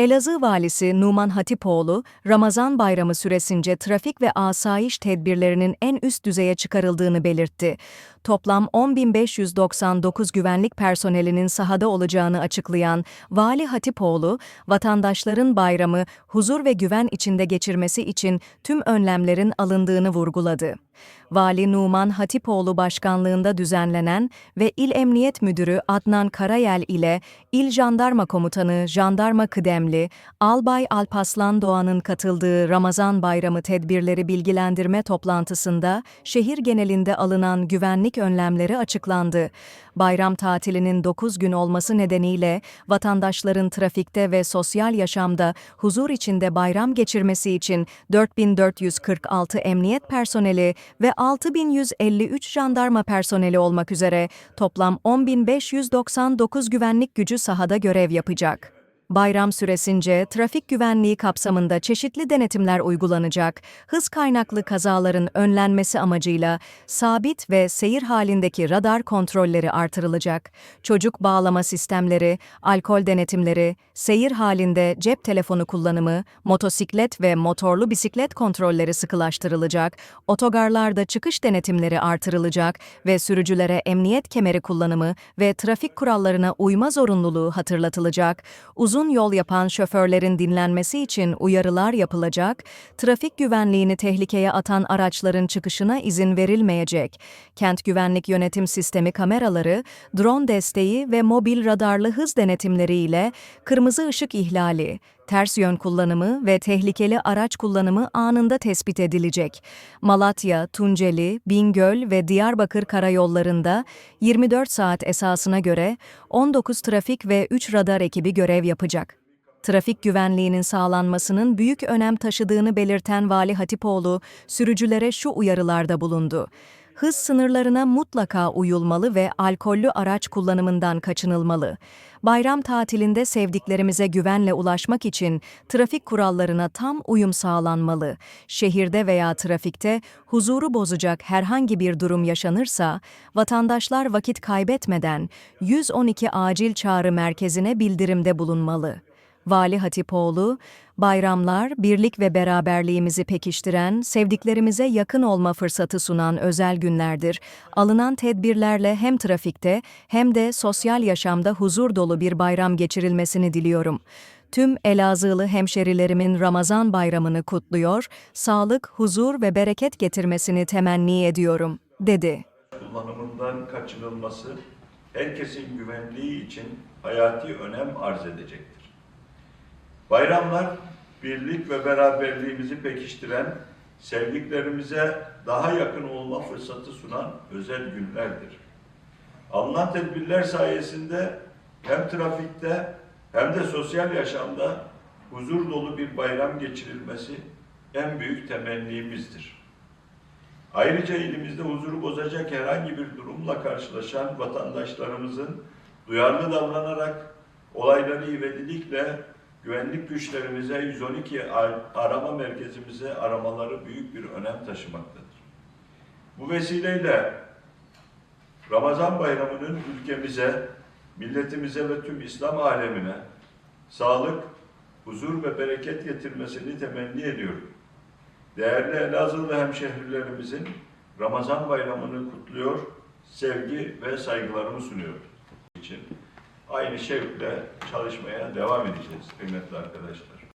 Elazığ Valisi Numan Hatipoğlu, Ramazan bayramı süresince trafik ve asayiş tedbirlerinin en üst düzeye çıkarıldığını belirtti. Toplam 10.599 güvenlik personelinin sahada olacağını açıklayan Vali Hatipoğlu, vatandaşların bayramı huzur ve güven içinde geçirmesi için tüm önlemlerin alındığını vurguladı. Vali Numan Hatipoğlu başkanlığında düzenlenen ve İl Emniyet Müdürü Adnan Karayel ile İl Jandarma Komutanı Jandarma Kıdemli Albay Alpaslan Doğan'ın katıldığı Ramazan Bayramı tedbirleri bilgilendirme toplantısında şehir genelinde alınan güvenlik önlemleri açıklandı. Bayram tatilinin 9 gün olması nedeniyle vatandaşların trafikte ve sosyal yaşamda huzur içinde bayram geçirmesi için 4446 emniyet personeli ve 6153 jandarma personeli olmak üzere toplam 10599 güvenlik gücü sahada görev yapacak. Bayram süresince trafik güvenliği kapsamında çeşitli denetimler uygulanacak. Hız kaynaklı kazaların önlenmesi amacıyla sabit ve seyir halindeki radar kontrolleri artırılacak. Çocuk bağlama sistemleri, alkol denetimleri, seyir halinde cep telefonu kullanımı, motosiklet ve motorlu bisiklet kontrolleri sıkılaştırılacak. Otogarlarda çıkış denetimleri artırılacak ve sürücülere emniyet kemeri kullanımı ve trafik kurallarına uyma zorunluluğu hatırlatılacak. Uzun yol yapan şoförlerin dinlenmesi için uyarılar yapılacak, trafik güvenliğini tehlikeye atan araçların çıkışına izin verilmeyecek. Kent Güvenlik Yönetim Sistemi kameraları, drone desteği ve mobil radarlı hız denetimleri ile kırmızı ışık ihlali, ters yön kullanımı ve tehlikeli araç kullanımı anında tespit edilecek. Malatya, Tunceli, Bingöl ve Diyarbakır karayollarında 24 saat esasına göre 19 trafik ve 3 radar ekibi görev yapacak. Trafik güvenliğinin sağlanmasının büyük önem taşıdığını belirten Vali Hatipoğlu, sürücülere şu uyarılarda bulundu. Hız sınırlarına mutlaka uyulmalı ve alkollü araç kullanımından kaçınılmalı. Bayram tatilinde sevdiklerimize güvenle ulaşmak için trafik kurallarına tam uyum sağlanmalı. Şehirde veya trafikte huzuru bozacak herhangi bir durum yaşanırsa, vatandaşlar vakit kaybetmeden 112 acil çağrı merkezine bildirimde bulunmalı. Vali Hatipoğlu, bayramlar, birlik ve beraberliğimizi pekiştiren, sevdiklerimize yakın olma fırsatı sunan özel günlerdir. Alınan tedbirlerle hem trafikte hem de sosyal yaşamda huzur dolu bir bayram geçirilmesini diliyorum. Tüm Elazığlı hemşerilerimin Ramazan bayramını kutluyor, sağlık, huzur ve bereket getirmesini temenni ediyorum, dedi. kullanımından kaçınılması herkesin güvenliği için hayati önem arz edecektir. Bayramlar birlik ve beraberliğimizi pekiştiren, sevdiklerimize daha yakın olma fırsatı sunan özel günlerdir. Alınan tedbirler sayesinde hem trafikte hem de sosyal yaşamda huzur dolu bir bayram geçirilmesi en büyük temennimizdir. Ayrıca ilimizde huzuru bozacak herhangi bir durumla karşılaşan vatandaşlarımızın duyarlı davranarak olayları ivedilikle güvenlik güçlerimize 112 ar- arama merkezimize aramaları büyük bir önem taşımaktadır. Bu vesileyle Ramazan bayramının ülkemize, milletimize ve tüm İslam alemine sağlık, huzur ve bereket getirmesini temenni ediyorum. Değerli Elazığlı hemşehrilerimizin Ramazan bayramını kutluyor, sevgi ve saygılarımı sunuyorum. için aynı şevkle çalışmaya devam edeceğiz kıymetli arkadaşlar.